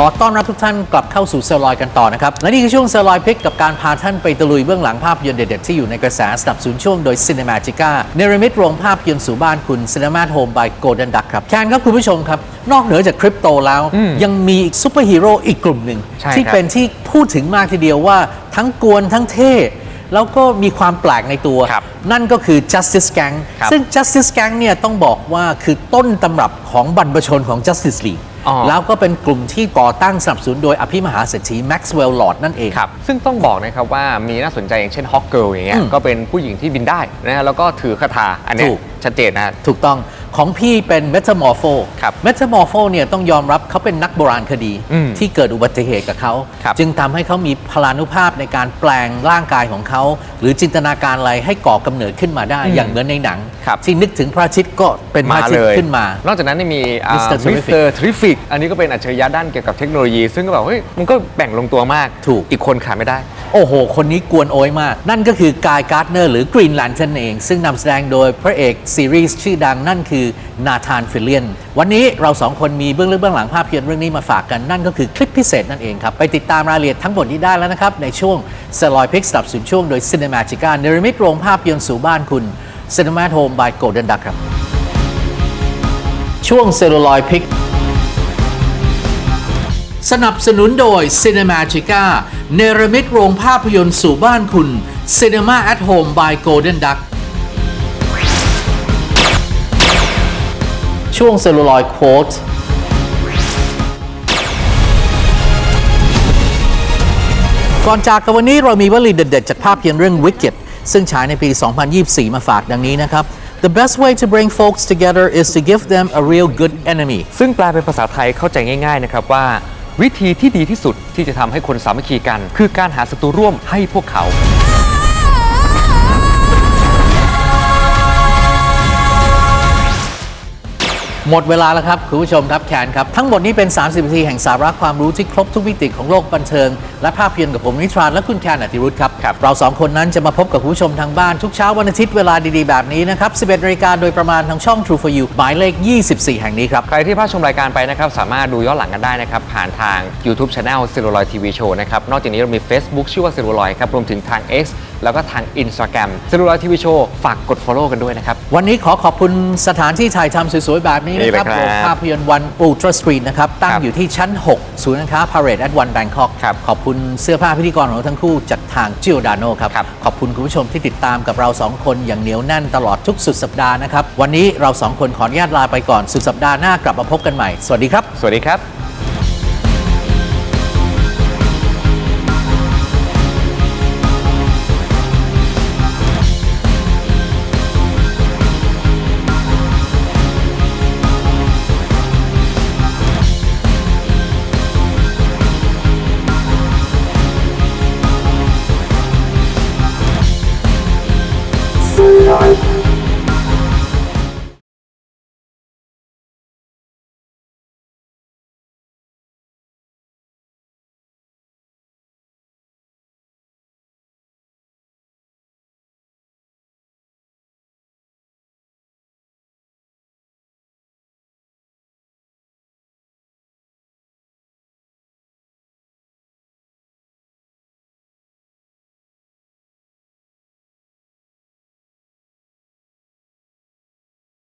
ขอต้อนรับทุกท่านกลับเข้าสู่เซลลอยกันต่อนะครับ และนี่คือช่วงเซลลอยพิกกับการพาท่านไปตะลุยเบื้องหลังภาพยนตร์เด็ดๆ ที่อยู่ในกระแสสนับสนุนช่วงโดย Cinemagica เนรมิตโรงภาพยนตร์สู่บ้านคุณ Cinema at Home by Golden Duck ครับแคนครับคุณผู้ชมครับ นอกเหนือจากคริปโตแล้ว ยังมีอีกซูเปอร์ฮีโร่อีกกลุ่มหนึ่งใช่ที่ครับเป็นที่พูดถึงมากทีเดียวว่าทั้งกวนทั้งเท่แล้วก็มีความแปลกในตัวครับนั่นก็คือ Justice Gang ครับซึ่ง Justice Gang เนี่ยต้องบอกว่าคือต้นตำรับของบรรพชนของ Justice League อ๋อ แล้วก็เป็นกลุ่มที่ก่อตั้งสนับสนุนโดยอภิมหาเศรษฐี Maxwell Lord นั่นเอง ครับ ซึ่งต้องบอกนะครับว่ามีน่าสนใจอย่างเช่นฮอกเกิลอย่างเงี้ย อืมก็เป็นผู้หญิงที่บินได้นะฮะแล้วก็ถือคาถาอันเนี้ยถูก ชัดเจนนะฮะถูกต้องของพี่เป็น Metamorpho ครับ Metamorpho เนี่ยต้องยอมรับเขาเป็นนักโบราณคดีอืมที่เกิดอุบัติเหตุกับเขา ครับจึงทำให้เขามีพลานุภาพในการแปลงร่างกายของเขา หรือจินตนาการอะไรให้ก่อกำเนิดขึ้นมาได้ อืมอย่างเหมือนในหนัง ครับ ที่นึกถึงพระอาทิตย์ก็เป็นพระมาอาทิตเลย์ยขึ้นมา นอกจากนั้นยังมี Mr. มิส Terrific เตอร์ทริฟิกอันนี้ก็เป็นอัจฉริยะด้านเกี่ยวกับเทคโนโลยี ซึ่งก็แบบเฮ้ยมันก็แบ่งลงตัวมากถูก อีกคนขาดไม่ได้ โอ้โห คนนี้กวนโอยมาก นั่นก็คือกายการ์ดเนอร์หรือกรีนแลน t ทนเอง ซึ่งนำแสดงโดยพระเอกซีรีส์ชื่อดังนั่นคือนาธานฟิลเลียน วันนี้เราสองคนมีเบื้องลึกเบื้องหลังภาพยนตร์เรื่องนี้มาฝากกัน นั่นก็คือคลิปพิเศษนั่นเองครับ ไปติดตามรายละเอียดทั้งหมดนี้ได้แล้วนะครับ ในช่วงสลอยพิกสับสุนช่วงโดย Cinemagica เนรมิตโรงภาพยนตร์สู่บ้านคุณ Cinema at Home by Golden Duck ครับช่วงเซลลูลอยพิก สนับสนุนโดย Cinemagica เนรมิตโรงภาพยนตร์สู่บ้านคุณ Cinema at Home by Golden Duck ช่วงเซลลูลอยโค้ดก่อนจากกันวันนี้เรามีวลีเด็ดๆ จากภาพยนตร์เรื่อง Wicked ซึ่งฉายในปี 2024 มาฝากดังนี้นะครับ The best way to bring folks together is to give them a real good enemy ซึ่งแปลเป็นภาษาไทยเข้าใจง่าย ๆ นะครับว่า วิธีที่ดีที่สุดที่จะทำให้คนสามัคคีกัน คือการหาศัตรูร่วมให้พวกเขา หมดเวลาแล้วครับ คุณผู้ชมครับแคนครับ ทั้งหมดนี้เป็น 30นาทีแห่งสาระความรู้ที่ครบทุกมิติของโลกบันเทิง และภาพยนตร์กับผมนิทรานและคุณแคนอธิรุธครับครับเราสองคนนั้นจะมาพบกับคุณผู้ชมทางบ้านทุกเช้าวันอาทิตย์เวลาดีๆ แบบนี้นะครับ 11นาฬิกาโดยประมาณทางช่อง True for You หมายเลข 24 แห่งนี้ครับ ใครที่พลาดชมรายการไปนะครับ สามารถดูย้อนหลังกันได้นะครับ ผ่านทาง YouTube Channel c e l l u l o i d TV Show นะครับนอกจากนี้เรามี Facebook ชื่อว่า c e l l u l o i d ครับรวมถึงทาง X แล้วก็ทาง Instagram c e l l u l o i d TV Show ฝากกด follow กันด้วยนะครับ วันนี้ขอขอบคุณสถานที่ถ่ายทำสวยๆ แบบนี้นะครับนี่เลยครับโรงภาพยนตร์วันอุลตร้าสตรีทนะครับ ตั้งครับอยู่ที่ชั้น 6 ศูนย์การค้าพาเรดแอดวันแบงคอกครับขอบคุณเสื้อผ้าพิธีกรของเราทั้งคู่จากทางจิโอดาโนครับ ครับ ขอบคุณคุณผู้ชมที่ติดตามกับเรา 2 คนอย่างเหนียวแน่นตลอดทุกสุดสัปดาห์นะครับ วันนี้เรา 2 คนขออนุญาตลาไปก่อนสุดสัปดาห์หน้ากลับมาพบกันใหม่ สวัสดีครับ สวัสดีครับ time.